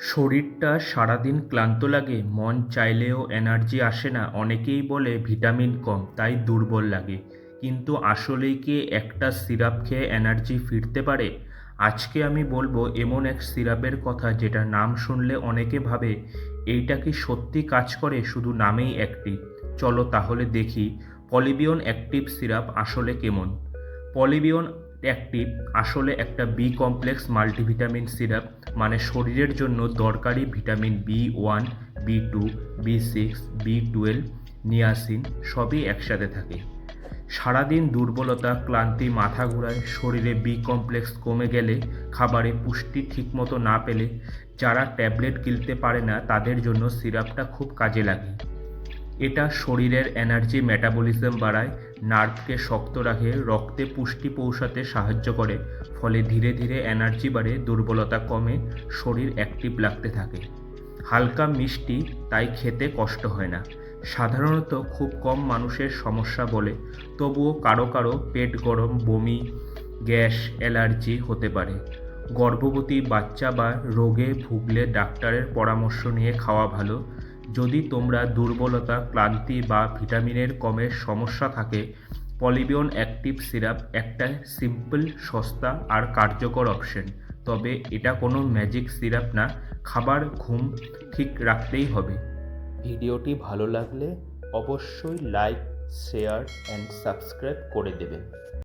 শরীরটা সারাদিন ক্লান্ত লাগে, মন চাইলেও এনার্জি আসে না। অনেকেই বলে ভিটামিন কম, তাই দুর্বল লাগে। কিন্তু আসলেই কি একটা সিরাপ খেয়ে এনার্জি ফিরতে পারে? আজকে আমি বলব এমন এক সিরাপের কথা যেটা নাম শুনলে অনেকে ভাবে, এইটা কি সত্যি কাজ করে? শুধু নামেই অ্যাক্টিভ চলো তাহলে দেখি, পলিবিয়ন অ্যাক্টিভ সিরাপ আসলে কেমন? পলিবিয়ন অ্যাক্টিভ আসলে একটা বি কমপ্লেক্স মাল্টিভিটামিন সিরাপ মানে শরীরের জন্য দরকারি vitamin B one B two B six B twelve niacin সবই একসাথে থাকে। সারাদিন দুর্বলতা, ক্লান্তি, মাথা ঘোরায়, শরীরে বি কমপ্লেক্স কমে গেলে, খাবারে পুষ্টি ঠিকমতো না পেলে, যারা ট্যাবলেট গিলতে পারে না, তাদের জন্য সিরাপটা খুব কাজে লাগে। এটা শরীরের এনার্জি মেটাবলিজম বাড়ায়, নার্ভকে শক্ত রাখে, রক্তে পুষ্টি পৌঁছাতে সাহায্য করে, ফলে ধীরে ধীরে এনার্জি বাড়ে, দুর্বলতা কমে, শরীর অ্যাক্টিভ লাগতে থাকে। হালকা মিষ্টি, তাই খেতে কষ্ট হয় না। সাধারণত খুব কম মানুষের সমস্যা বলে, তবুও কারও কারও পেট গরম, বমি, গ্যাস, অ্যালার্জি হতে পারে। গর্ভবতী বাচ্চা বা রোগে ভুগলে ডাক্তারের পরামর্শ নিয়ে খাওয়া ভালো যদি তোমরা দুর্বলতা, ক্লান্তি বা ভিটামিনের কমের সমস্যা থাকে, পলিবিয়ন অ্যাক্টিভ সিরাপ একটা সিম্পল, সস্তা আর কার্যকর অপশন। তবে এটা কোনো ম্যাজিক সিরাপ না, খাবার, ঘুম ঠিক রাখতেই হবে। ভিডিওটি ভালো লাগলে অবশ্যই লাইক, শেয়ার, অ্যান্ড সাবস্ক্রাইব করে দেবেন।